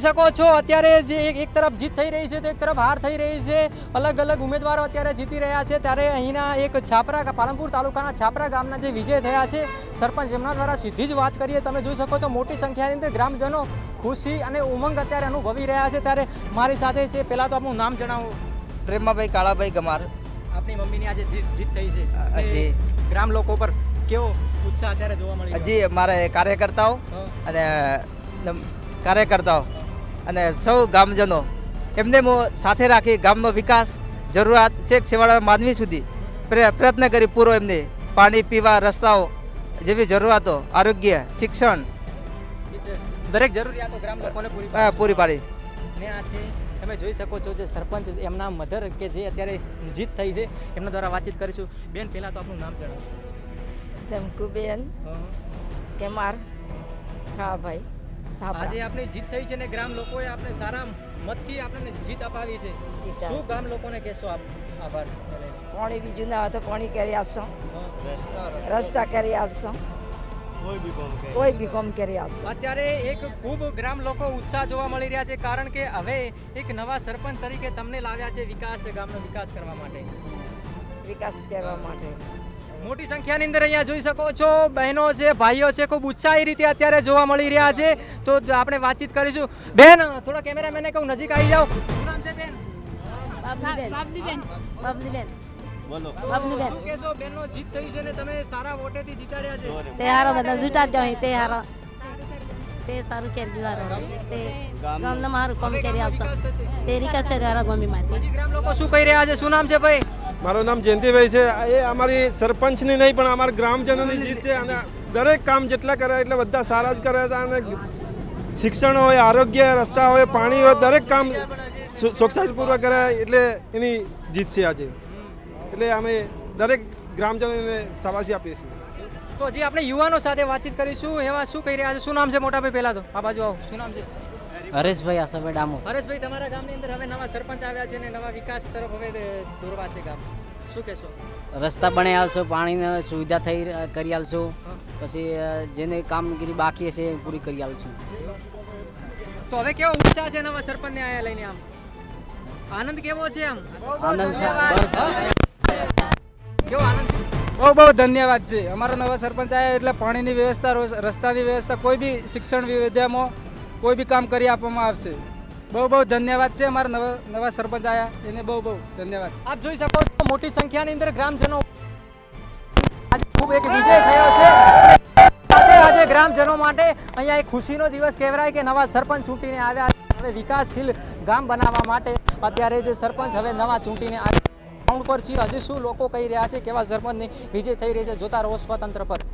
શકો છો અત્યારે જે એક તરફ જીત થઈ રહી છે તો એક તરફ હાર થઈ રહી છે. અલગ અલગ ઉમેદવારો અત્યારે જીતી રહ્યા છે. ત્યારે અહીંના એક છાપરા પાલનપુર તાલુકાના છાપરા ગામના જે વિજય થયા છે સરપંચ એમના દ્વારા સીધી જ વાત કરીએ તમે જોઈ શકો છો મોટી સંખ્યાની અંદર ગ્રામજનો ખુશી અને ઉમંગ અત્યારે અનુભવી રહ્યા છે. ત્યારે મારી સાથે છે પહેલાં તો આપનું નામ જણાવો. પ્રેમાભાઈ કાળાભાઈ ગમાર. આપણી મમ્મીની આજે જીત થઈ છે. ગ્રામ લોકો પર કેવો ઉત્સાહ અત્યારે જોવા મળે હજી મારે કાર્યકર્તાઓ અને કાર્યકર્તાઓ અને સૌ ગામજનો એમને હું સાથે રાખી ગામનો વિકાસ જરૂરિયાત શેખ સેવાળા માનવી સુધી પ્ર- પ્રયત્ન કરી પૂરો એમને પાણી પીવા રસ્તાઓ જેવી જરૂરિયાતો આરોગ્ય શિક્ષણ દરેક જરૂરિયાતો ગ્રામ લોકોને પૂરી પૂરી પાડી. ને આ છે તમે જોઈ શકો છો જે સરપંચ એમના મધર કે જે અત્યારે જીત થઈ છે એમના દ્વારા વાતચીત કરીશું. બેન પહેલાં તો આપનું નામ જણાવો. જમકુબેન કેમાર. હા ભાઈ. આજે સાપરા આપણી જીત થઈ છે ને ગ્રામ લોકોએ આપણે સારા મતથી આપણને જીત અપાવી છે. શું ગામ લોકોને કહેશો આપ? આભાર. પાણી બીજું ના હોય તો પાણી કરી આપશો. રસ્તા કરી આપશો. કોઈ બી કોમ કરી આપશો. અત્યારે એક ખૂબ ગ્રામ લોકો ઉત્સાહ જોવા મળી રહ્યા છે કારણ કે હવે એક નવા સરપંચ તરીકે તમને લાવ્યા છે વિકાસ ગામનો વિકાસ કરવા માટે. વિકાસ કરવા માટે. મોટી સંખ્યાની અંદર અહીંયા જોઈ શકો છો બહેનો છે ભાઈઓ છે ખૂબ ઉત્સાહી રીતે અત્યારે જોવા મળી રહ્યા છે. તો આપણે વાતચીત કરીશું. બેન થોડા કેમેરામેનને કહું નજીક આવી જાઓ. શું નામ છે બેન? બાબલીબેન. બાબલીબેન. બાબલીબેન. શું કહેશો બેનનો જીત થઈ છે ને તમે સારા વોટેથી જીતાડ્યા છે? તે હારો બધા જૂટા જ હોય તે સારું કરી હારો તે ગામના. મારું કામ કરી આવશો. તે રીકા છે હારો ગમી માંથી હજી ગ્રામ લોકો શું કહી રહ્યા છે? શું નામ છે ભાઈ? મારું નામ જયંતિભાઈ છે. એ અમારી સરપંચની નહીં પણ અમારા ગ્રામજનોની જીત છે અને દરેક કામ જેટલા કરે એટલે બધા સારા જ કરે હતા અને શિક્ષણ હોય આરોગ્ય રસ્તા હોય પાણી હોય દરેક કામ ચોકસાઈપૂર્વક કરે એટલે એની જીત છે આજે. એટલે અમે દરેક ગ્રામજનોને શાબાશી આપીએ છીએ. તો હજી આપણે યુવાનો સાથે વાતચીત કરીશું. એમાં શું કહી રહ્યા છે? શું નામ છે મોટા ભાઈ? પહેલા તો. આ બાજુ આવો. શું નામ છે? હરેશભાઈ આસાભાઈ ડામો હરેશભાઈ તમારા ગામની અંદર હવે નવા સરપંચ આવ્યા છે ને નવા વિકાસ તરફ હવે દોરવા છે ગામ. શું કહેશો? રસ્તા બનાવી આલશો પાણીની સુવિધા થઈ કરી આલશો. પછી જેને કામગીરી બાકી હશે એ પૂરી કરી આલશું. તો હવે કેવો ઉત્સાહ છે નવા સરપંચને આયા લઈને આમ? આનંદ કેવો છે આમ? આનંદ છે. કેવો આનંદ બહુ બહુ ધન્યવાદ છે. અમારા નવા સરપંચ આવ્યા એટલે પાણીની વ્યવસ્થા રસ્તાની વ્યવસ્થા કોઈ બી શિક્ષણ વિદ્યામાં કોઈ બી કામ કરી આપવામાં આવશે. બહુ બહુ ધન્યવાદ છે અમારા નવા નવા સરપંચ આવ્યા એને બહુ બહુ ધન્યવાદ. આપ જોઈ શકો છો મોટી સંખ્યાની અંદર ગ્રામજનો ખૂબ એક વિજય થયો છે. આજે ગ્રામજનો માટે અહીંયા એક ખુશીનો દિવસ કહેવાય કે નવા સરપંચ ચૂંટીને આવ્યા હવે વિકાસશીલ ગામ બનાવવા માટે અત્યારે જે સરપંચ હવે નવા ચૂંટીને આવ્યા ગ્રાઉન્ડ પર છીએ. હજી શું લોકો કહી રહ્યા છે? કેવા સરપંચની વિજય થઈ રહી છે? જોતા રહો સ્વતંત્ર પર